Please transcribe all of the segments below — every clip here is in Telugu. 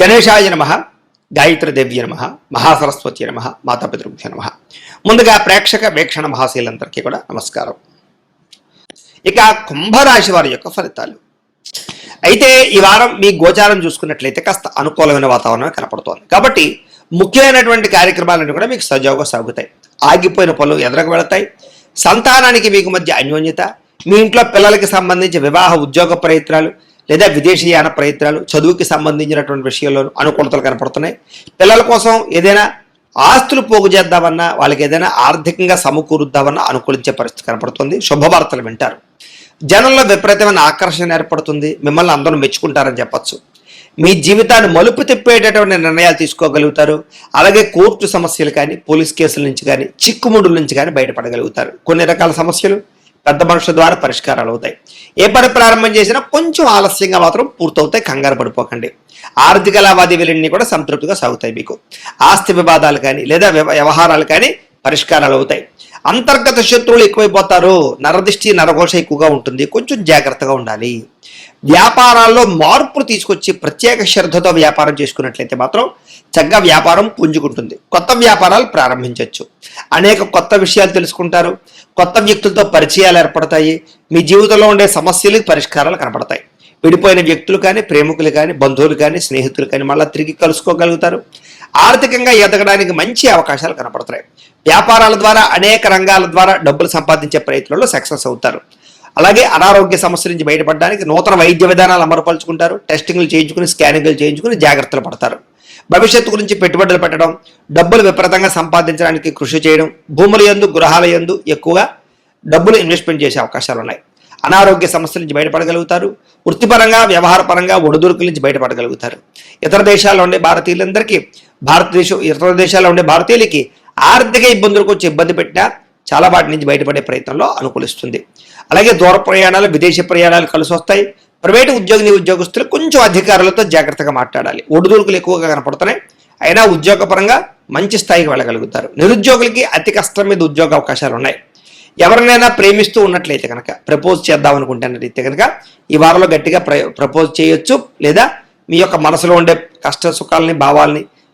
గణేశాయ నమ గాయత్రదేవ్య నమ మహాసరస్వతి నమ మాతాపితృభ్య నమ. ముందుగా ప్రేక్షక వీక్షణ మహాశీలందరికీ కూడా నమస్కారం. ఇక కుంభరాశి వారి యొక్క ఫలితాలు. అయితే ఈ వారం మీ గోచారం చూసుకున్నట్లయితే కాస్త అనుకూలమైన వాతావరణం కనపడుతోంది. కాబట్టి ముఖ్యమైనటువంటి కార్యక్రమాలన్నీ కూడా మీకు సజావుగా సాగుతాయి. ఆగిపోయిన పనులు ఎదురకు వెళతాయి. సంతానానికి మీకు మధ్య అన్యోన్యత మీ ఇంట్లో పిల్లలకి సంబంధించి వివాహ ఉద్యోగ ప్రయత్నాలు లేదా విదేశీయాన ప్రయత్నాలు చదువుకి సంబంధించినటువంటి విషయంలోనూ అనుకూలతలు కనపడుతున్నాయి. పిల్లల కోసం ఏదైనా ఆస్తులు పోగు చేద్దామన్నా వాళ్ళకి ఏదైనా ఆర్థికంగా సమకూరుద్దామన్నా అనుకూలించే పరిస్థితి కనపడుతుంది. శుభవార్తలు వింటారు. జనంలో విపరీతమైన ఆకర్షణ ఏర్పడుతుంది. మిమ్మల్ని అందరూ మెచ్చుకుంటారని చెప్పచ్చు. మీ జీవితాన్ని మలుపు తిప్పేటటువంటి నిర్ణయాలు తీసుకోగలుగుతారు. అలాగే కోర్టు సమస్యలు కానీ పోలీస్ కేసుల నుంచి కానీ చిక్కుముడుల నుంచి కానీ బయటపడగలుగుతారు. కొన్ని రకాల సమస్యలు పెద్ద మనుషుల ద్వారా పరిష్కారాలు అవుతాయి. ఏ పని ప్రారంభం చేసినా కొంచెం ఆలస్యంగా మాత్రం పూర్తవుతాయి కంగారు పడిపోకండి. ఆర్థిక లావాదేవీలన్నీ కూడా సంతృప్తిగా సాగుతాయి మీకు. ఆస్తి వివాదాలు కానీ లేదా వ్యవ- వ్యవహారాలు కానీ పరిష్కారాలు అవుతాయి. అంతర్గత శత్రువులు ఎక్కువైపోతారు. నరదిష్టి నరఘోష ఎక్కువగా ఉంటుంది. కొంచెం జాగ్రత్తగా ఉండాలి. వ్యాపారాల్లో మార్పులు తీసుకొచ్చి ప్రత్యేక శ్రద్ధతో వ్యాపారం చేసుకున్నట్లయితే మాత్రం చక్కగా వ్యాపారం పుంజుకుంటుంది. కొత్త వ్యాపారాలు ప్రారంభించవచ్చు అనేక కొత్త విషయాలు తెలుసుకుంటారు. కొత్త వ్యక్తులతో పరిచయాలు ఏర్పడతాయి. మీ జీవితంలో ఉండే సమస్యలకు పరిష్కారాలు కనపడతాయి. విడిపోయిన వ్యక్తులు కానీ ప్రేమికులు కానీ బంధువులు కానీ స్నేహితులు కానీ మళ్ళీ తిరిగి కలుసుకోగలుగుతారు. ఆర్థికంగా ఎదగడానికి మంచి అవకాశాలు కనపడతాయి. వ్యాపారాల ద్వారా అనేక రంగాల ద్వారా డబ్బులు సంపాదించే ప్రయత్నంలో సక్సెస్ అవుతారు. అలాగే అనారోగ్య సమస్య నుంచి బయటపడడానికి నూతన వైద్య విధానాలు అమలుపరుచుకుంటారు. టెస్టింగ్లు చేయించుకుని స్కానింగ్లు చేయించుకుని జాగ్రత్తలు పడతారు. భవిష్యత్తు గురించి పెట్టుబడులు పెట్టడం డబ్బులు విపరీతంగా సంపాదించడానికి కృషి చేయడం భూముల యందు గృహాల యందు ఎక్కువగా డబ్బులు ఇన్వెస్ట్మెంట్ చేసే అవకాశాలు ఉన్నాయి. అనారోగ్య సమస్యల నుంచి బయటపడగలుగుతారు. వృత్తిపరంగా వ్యవహారపరంగా ఒడిదుడుకుల నుంచి బయటపడగలుగుతారు. ఇతర దేశాల్లో ఉండే భారతీయులందరికీ భారతదేశం ఇతర దేశాల్లో ఉండే భారతీయులకి ఆర్థిక ఇబ్బందులకు వచ్చి ఇబ్బంది పెట్టినా చాలా వాటి నుంచి బయటపడే ప్రయత్నంలో అనుకూలిస్తుంది. అలాగే దూర ప్రయాణాలు విదేశీ ప్రయాణాలు కలిసి వస్తాయి ప్రైవేటు ఉద్యోగిని ఉద్యోగస్తులు కొంచెం అధికారులతో జాగ్రత్తగా మాట్లాడాలి. ఒడిదుడుకులు ఎక్కువగా కనపడుతున్నాయి. అయినా ఉద్యోగపరంగా మంచి స్థాయికి వెళ్ళగలుగుతారు. నిరుద్యోగులకి అతి కష్టం మీద ఉద్యోగ అవకాశాలు ఉన్నాయి. ఎవరినైనా ప్రేమిస్తూ ఉన్నట్లయితే కనుక ప్రపోజ్ చేద్దాం అనుకుంటున్నట్లయితే కనుక ఈ వారంలో గట్టిగా ప్ర ప్రపోజ్ చేయొచ్చు. లేదా మీ యొక్క మనసులో ఉండే కష్ట సుఖాలని భావాల్ని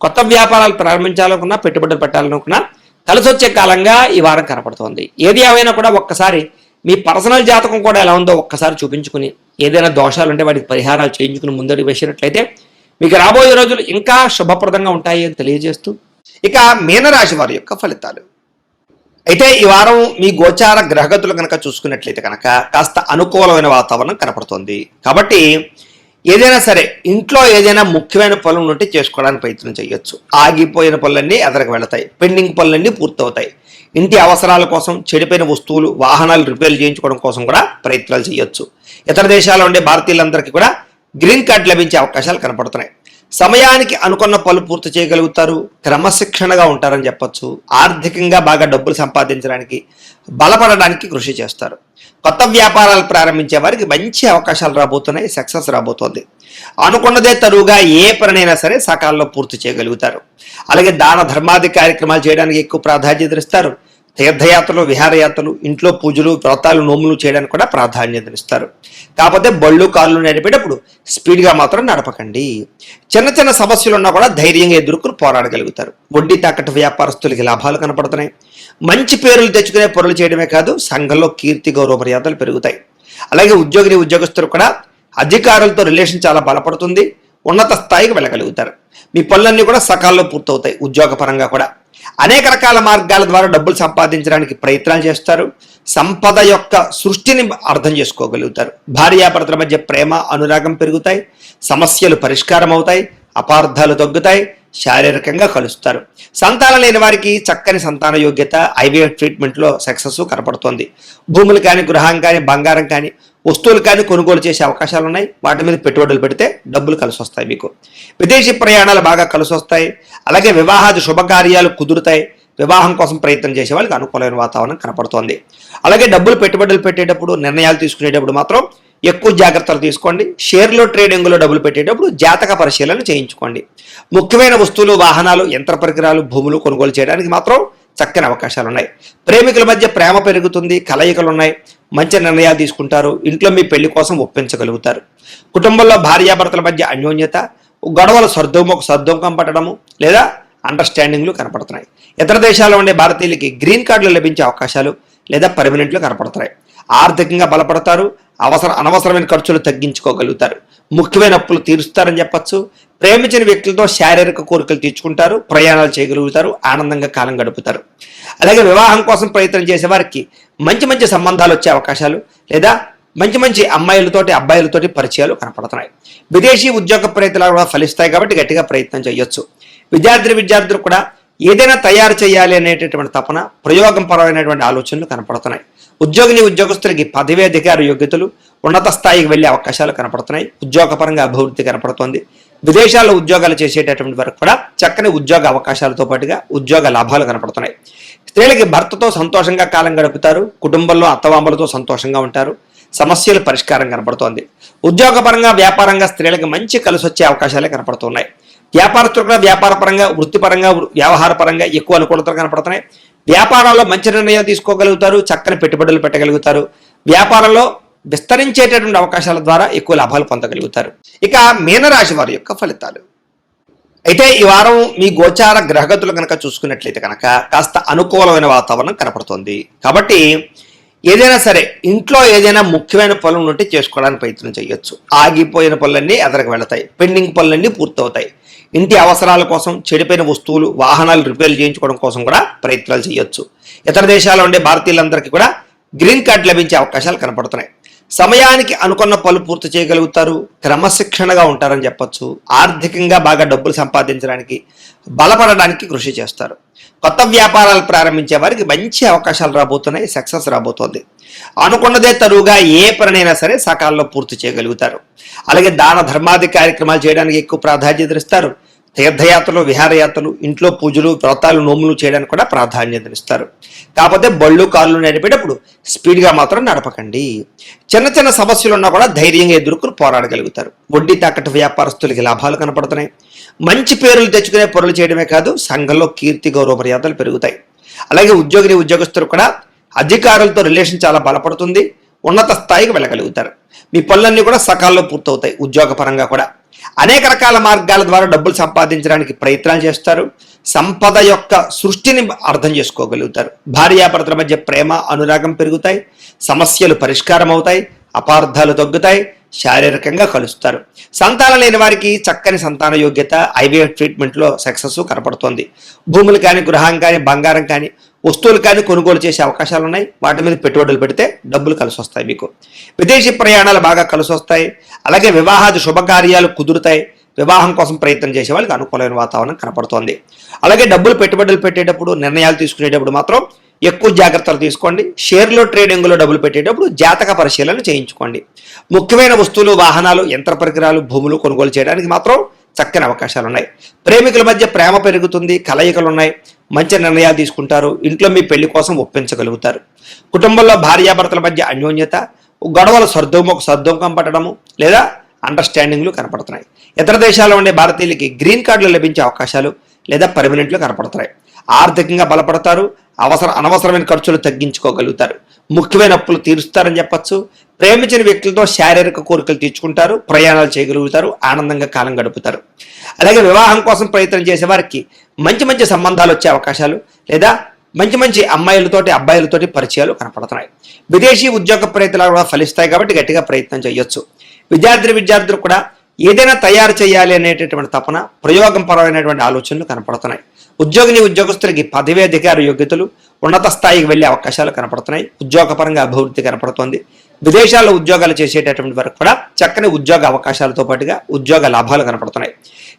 కొత్త వ్యాపారాలు ప్రారంభించాలనుకున్నా పెట్టుబడులు పెట్టాలనుకున్నా కలిసి వచ్చే కాలంగా ఈ వారం కనపడుతోంది. ఏది ఏమైనా కూడా ఒక్కసారి మీ పర్సనల్ జాతకం కూడా ఎలా ఉందో ఒక్కసారి చూపించుకుని ఏదైనా దోషాలు ఉంటే వాటికి పరిహారాలు చేయించుకుని ముందడుగు వేసినట్లయితే మీకు రాబోయే రోజులు ఇంకా శుభప్రదంగా ఉంటాయి అని తెలియజేస్తూ ఇక మీనరాశి వారి యొక్క ఫలితాలు. అయితే ఈ వారం మీ గోచార గ్రహగతులు కనుక చూసుకున్నట్లయితే కనుక కాస్త అనుకూలమైన వాతావరణం కనపడుతుంది. కాబట్టి ఏదైనా సరే ఇంట్లో ఏదైనా ముఖ్యమైన పనులు ఉంటే చేసుకోవడానికి ప్రయత్నం చేయొచ్చు. ఆగిపోయిన పనులన్నీ ఎదరకు వెళతాయి. పెండింగ్ పనులన్నీ పూర్తవుతాయి. ఇంటి అవసరాల కోసం చెడిపోయిన వస్తువులు వాహనాలు రిపేర్ చేయించుకోవడం కోసం కూడా ప్రయత్నాలు చేయొచ్చు. ఇతర దేశాల్లో ఉండే భారతీయులందరికీ కూడా గ్రీన్ కార్డ్ లభించే అవకాశాలు కనపడుతున్నాయి. సమయానికి అనుకున్న పనులు పూర్తి చేయగలుగుతారు క్రమశిక్షణగా ఉంటారని చెప్పచ్చు. ఆర్థికంగా బాగా డబ్బులు సంపాదించడానికి బలపడడానికి కృషి చేస్తారు. కొత్త వ్యాపారాలు ప్రారంభించే వారికి మంచి అవకాశాలు రాబోతున్నాయి సక్సెస్ రాబోతోంది. అనుకున్నదే తరువుగా ఏ పనినైనా సరే సకాలంలో పూర్తి చేయగలుగుతారు. అలాగే దాన ధర్మాది కార్యక్రమాలు చేయడానికి ఎక్కువ ప్రాధాన్యత ఇస్తారు. తీర్థయాత్రలు విహారయాత్రలు ఇంట్లో పూజలు వ్రతాలు నోములు చేయడానికి కూడా ప్రాధాన్యతనిస్తారు కాకపోతే బళ్ళు కార్లు నడిపేటప్పుడు స్పీడ్గా మాత్రం నడపకండి. చిన్న చిన్న సమస్యలు ఉన్నా కూడా ధైర్యంగా ఎదుర్కొని పోరాడగలుగుతారు. వడ్డీ తాకట్టు వ్యాపారస్తులకి లాభాలు కనపడుతున్నాయి. మంచి పేర్లు తెచ్చుకునే పనులు చేయడమే కాదు సంఘంలో కీర్తి గౌరవ మర్యాదలు పెరుగుతాయి. అలాగే ఉద్యోగిని ఉద్యోగస్తులు కూడా అధికారులతో రిలేషన్ చాలా బలపడుతుంది. ఉన్నత స్థాయికి వెళ్ళగలుగుతారు. మీ పనులన్నీ కూడా సకాలంలో పూర్తవుతాయి ఉద్యోగపరంగా కూడా. అనేక రకాల మార్గాల ద్వారా డబ్బులు సంపాదించడానికి ప్రయత్నాలు చేస్తారు. సంపద యొక్క సృష్టిని అర్థం చేసుకోగలుగుతారు. భార్యాభర్తల మధ్య ప్రేమ అనురాగం పెరుగుతాయి. సమస్యలు పరిష్కారం అవుతాయి అపార్థాలు తగ్గుతాయి. శారీరకంగా కలుస్తారు. సంతానం లేని వారికి చక్కని సంతాన యోగ్యత ఐవీఎఫ్ ట్రీట్మెంట్లో సక్సెస్ కనపడుతోంది. భూములు కానీ గృహం కానీ బంగారం కానీ వస్తువులు కానీ కొనుగోలు చేసే అవకాశాలు ఉన్నాయి వాటి మీద పెట్టుబడులు పెడితే డబ్బులు కలిసి వస్తాయి మీకు. విదేశీ ప్రయాణాలు బాగా కలిసి వస్తాయి అలాగే వివాహాది శుభకార్యాలు కుదురుతాయి. వివాహం కోసం ప్రయత్నం చేసే వాళ్ళకి అనుకూలమైన వాతావరణం కనపడుతోంది. అలాగే డబ్బులు పెట్టుబడులు పెట్టేటప్పుడు నిర్ణయాలు తీసుకునేటప్పుడు మాత్రం ఎక్కువ జాగ్రత్తలు తీసుకోండి. షేర్లో ట్రేడింగ్లో డబ్బులు పెట్టేటప్పుడు జాతక పరిశీలన చేయించుకోండి. ముఖ్యమైన వస్తువులు వాహనాలు యంత్ర పరికరాలు భూములు కొనుగోలు చేయడానికి మాత్రం చక్కని అవకాశాలు ఉన్నాయి. ప్రేమికుల మధ్య ప్రేమ పెరుగుతుంది కలయికలు ఉన్నాయి మంచి నిర్ణయాలు తీసుకుంటారు. ఇంట్లో మీ పెళ్ళి కోసం ఒప్పించగలుగుతారు. కుటుంబంలో భార్యాభర్తల మధ్య అన్యోన్యత గొడవలు సర్దుముఖ సర్దుముఖం పట్టడము లేదా అండర్స్టాండింగ్లు కనపడుతున్నాయి. ఇతర దేశాల్లో ఉండే భారతీయులకి గ్రీన్ కార్డులు లభించే అవకాశాలు లేదా పర్మనెంట్లు కనపడుతున్నాయి. ఆర్థికంగా బలపడతారు అవసర అనవసరమైన ఖర్చులు తగ్గించుకోగలుగుతారు. ముఖ్యమైన అప్పులు తీరుస్తారని చెప్పచ్చు. ప్రేమించిన వ్యక్తులతో శారీరక కోరికలు తీర్చుకుంటారు. ప్రయాణాలు చేయగలుగుతారు. ఆనందంగా కాలం గడుపుతారు. అలాగే వివాహం కోసం ప్రయత్నం చేసే వారికి మంచి మంచి సంబంధాలు వచ్చే అవకాశాలు లేదా మంచి మంచి అమ్మాయిలతోటి అబ్బాయిలతోటి పరిచయాలు కనపడుతున్నాయి. విదేశీ ఉద్యోగ ప్రయత్నాలు కూడా ఫలిస్తాయి కాబట్టి గట్టిగా ప్రయత్నం చేయొచ్చు. విద్యార్థి విద్యార్థులు కూడా ఏదైనా తయారు చేయాలి అనేటటువంటి తపన ప్రయోగం పరమైనటువంటి ఆలోచనలు కనపడుతున్నాయి. ఉద్యోగిని ఉద్యోగస్తులకి పదవి అధికార యోగ్యతలు ఉన్నత స్థాయికి వెళ్ళే అవకాశాలు కనపడుతున్నాయి. ఉద్యోగపరంగా అభివృద్ధి కనపడుతోంది. విదేశాల్లో ఉద్యోగాలు చేసేటటువంటి వరకు కూడా చక్కని ఉద్యోగ అవకాశాలతో పాటుగా ఉద్యోగ లాభాలు కనపడుతున్నాయి. స్త్రీలకి భర్తతో సంతోషంగా కాలం గడుపుతారు. కుటుంబంలో అత్తవాంబలతో సంతోషంగా ఉంటారు. సమస్యలు పరిష్కారం కనపడుతోంది. ఉద్యోగపరంగా వ్యాపారంగా స్త్రీలకు మంచి కలిసి వచ్చే అవకాశాలే కనపడుతున్నాయి. వ్యాపారస్తులు కూడా వ్యాపారపరంగా వృత్తిపరంగా వ్యవహారపరంగా ఎక్కువ అనుకూలతలు కనపడుతున్నాయి. వ్యాపారంలో మంచి నిర్ణయాలు తీసుకోగలుగుతారు చక్కని పెట్టుబడులు పెట్టగలుగుతారు. వ్యాపారంలో విస్తరించేటటువంటి అవకాశాల ద్వారా ఎక్కువ లాభాలు పొందగలుగుతారు. ఇక మీనరాశి వారి యొక్క ఫలితాలు. అయితే ఈ వారం మీ గోచార గ్రహగతులు కనుక చూసుకున్నట్లయితే కనుక కాస్త అనుకూలమైన వాతావరణం కనపడుతుంది. కాబట్టి ఏదైనా సరే ఇంట్లో ఏదైనా ముఖ్యమైన పనులు ఉంటే చేసుకోవడానికి ప్రయత్నం చేయొచ్చు. ఆగిపోయిన పనులన్నీ ఎదరకు వెళతాయి. పెండింగ్ పనులన్నీ పూర్తవుతాయి. ఇంటి అవసరాల కోసం చెడిపోయిన వస్తువులు వాహనాలు రిపేర్ చేయించుకోవడం కోసం కూడా ప్రయత్నాలు చేయొచ్చు. ఇతర దేశాల్లో ఉండే భారతీయులందరికీ కూడా గ్రీన్ కార్డ్ లభించే అవకాశాలు కనపడుతున్నాయి. సమయానికి అనుకున్న పనులు పూర్తి చేయగలుగుతారు క్రమశిక్షణగా ఉంటారని చెప్పచ్చు. ఆర్థికంగా బాగా డబ్బులు సంపాదించడానికి బలపడడానికి కృషి చేస్తారు. కొత్త వ్యాపారాలు ప్రారంభించే వారికి మంచి అవకాశాలు రాబోతున్నాయి సక్సెస్ రాబోతోంది. అనుకున్నదే తరువుగా ఏ పనినైనా సరే సకాలంలో పూర్తి చేయగలుగుతారు. అలాగే దాన ధర్మాది కార్యక్రమాలు చేయడానికి ఎక్కువ ప్రాధాన్యత ఇస్తారు. తీర్థయాత్రలు విహారయాత్రలు ఇంట్లో పూజలు వ్రతాలు నోములు చేయడానికి కూడా ప్రాధాన్యతనిస్తారు. కాకపోతే బళ్ళు కార్లు నడిపేటప్పుడు స్పీడ్గా మాత్రం నడపకండి. చిన్న చిన్న సమస్యలు ఉన్నా కూడా ధైర్యంగా ఎదుర్కొని పోరాడగలుగుతారు. వడ్డీ తాకట్టు వ్యాపారస్తులకి లాభాలు కనపడుతున్నాయి. మంచి పేర్లు తెచ్చుకునే పనులు చేయడమే కాదు సంఘంలో కీర్తి గౌరవ మర్యాదలు పెరుగుతాయి. అలాగే ఉద్యోగిని ఉద్యోగస్తులు కూడా అధికారులతో రిలేషన్ చాలా బలపడుతుంది. ఉన్నత స్థాయికి వెళ్ళగలుగుతారు. మీ పనులన్నీ కూడా సకాలంలో పూర్తవుతాయి ఉద్యోగపరంగా కూడా. అనేక రకాల మార్గాల ద్వారా డబ్బులు సంపాదించడానికి ప్రయత్నాలు చేస్తారు. సంపద యొక్క సృష్టిని అర్థం చేసుకోగలుగుతారు. భార్యాభర్తల మధ్య ప్రేమ అనురాగం పెరుగుతాయి. సమస్యలు పరిష్కారం అవుతాయి. అపార్థాలు తగ్గుతాయి. శారీరకంగా కలుస్తారు. సంతానం లేని వారికి చక్కని సంతాన యోగ్యత ఐవీఎఫ్ ట్రీట్మెంట్లో సక్సెస్ కనపడుతోంది. భూములు కానీ గృహం కానీ బంగారం కానీ వస్తువులు కానీ కొనుగోలు చేసే అవకాశాలు ఉన్నాయి వాటి మీద పెట్టుబడులు పెడితే డబ్బులు కలిసి వస్తాయి మీకు. విదేశీ ప్రయాణాలు బాగా కలిసి వస్తాయి అలాగే వివాహాది శుభకార్యాలు కుదురుతాయి. వివాహం కోసం ప్రయత్నం చేసే వాళ్ళకి అనుకూలమైన వాతావరణం కనపడుతోంది. అలాగే డబ్బులు పెట్టుబడులు పెట్టేటప్పుడు నిర్ణయాలు తీసుకునేటప్పుడు మాత్రం ఎక్కువ జాగ్రత్తలు తీసుకోండి. షేర్లో ట్రేడింగ్లో డబ్బులు పెట్టేటప్పుడు జాతక పరిశీలన చేయించుకోండి. ముఖ్యమైన వస్తువులు వాహనాలు యంత్ర పరికరాలు భూములు కొనుగోలు చేయడానికి మాత్రం చక్కని అవకాశాలు ఉన్నాయి ప్రేమికుల మధ్య ప్రేమ పెరుగుతుంది కలయికలు ఉన్నాయి మంచి నిర్ణయాలు తీసుకుంటారు. ఇంట్లో మీ పెళ్ళి కోసం ఒప్పించగలుగుతారు. కుటుంబంలో భార్యాభర్తల మధ్య అన్యోన్యత గొడవల సర్దుముఖ సర్దుముఖం పట్టడము లేదా అండర్స్టాండింగ్లు కనపడుతున్నాయి. ఇతర దేశాల్లో ఉండే భారతీయులకి గ్రీన్ కార్డులు లభించే అవకాశాలు లేదా పర్మనెంట్లు కనపడుతున్నాయి. ఆర్థికంగా బలపడతారు అవసర అనవసరమైన ఖర్చులు తగ్గించుకోగలుగుతారు. ముఖ్యమైన అప్పులు తీరుస్తారని చెప్పచ్చు. ప్రేమించిన వ్యక్తులతో శారీరక కోరికలు తీర్చుకుంటారు ప్రయాణాలు చేయగలుగుతారు ఆనందంగా కాలం గడుపుతారు. అలాగే వివాహం కోసం ప్రయత్నం చేసే వారికి మంచి మంచి సంబంధాలు వచ్చే అవకాశాలు లేదా మంచి మంచి అమ్మాయిలతోటి అబ్బాయిలతోటి పరిచయాలు కనపడుతున్నాయి. విదేశీ ఉద్యోగ ప్రయత్నాలు కూడా ఫలిస్తాయి కాబట్టి గట్టిగా ప్రయత్నం చేయొచ్చు. విద్యార్థి విద్యార్థులు కూడా ఏదైనా తయారు చేయాలి అనేటటువంటి తపన ప్రయోగం పరమైనటువంటి ఆలోచనలు కనపడుతున్నాయి. ఉద్యోగిని ఉద్యోగస్తులకి పదవి అధికార యోగ్యతలు ఉన్నత స్థాయికి వెళ్ళే అవకాశాలు కనపడుతున్నాయి. ఉద్యోగపరంగా అభివృద్ధి కనపడుతోంది. విదేశాల్లో ఉద్యోగాలు చేసేటటువంటి వరకు కూడా చక్కని ఉద్యోగ అవకాశాలతో పాటుగా ఉద్యోగ లాభాలు కనపడుతున్నాయి.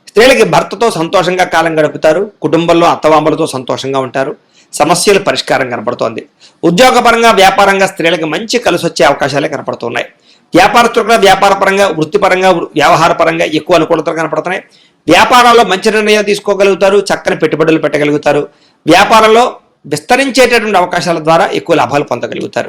స్త్రీలకి భర్తతో సంతోషంగా కాలం గడుపుతారు. కుటుంబంలో అత్తవాంబలతో సంతోషంగా ఉంటారు. సమస్యల పరిష్కారం కనపడుతోంది. ఉద్యోగపరంగా వ్యాపారంగా స్త్రీలకు మంచి కలిసి వచ్చే అవకాశాలే కనపడుతున్నాయి. వ్యాపారస్తులు కూడా వ్యాపారపరంగా వృత్తిపరంగా వ్యవహార పరంగా ఎక్కువ అనుకూలతలు కనపడుతున్నాయి. వ్యాపారాల్లో మంచి నిర్ణయాలు తీసుకోగలుగుతారు చక్కని పెట్టుబడులు పెట్టగలుగుతారు. వ్యాపారంలో విస్తరించేటటువంటి అవకాశాల ద్వారా ఎక్కువ లాభాలు పొందగలుగుతారు.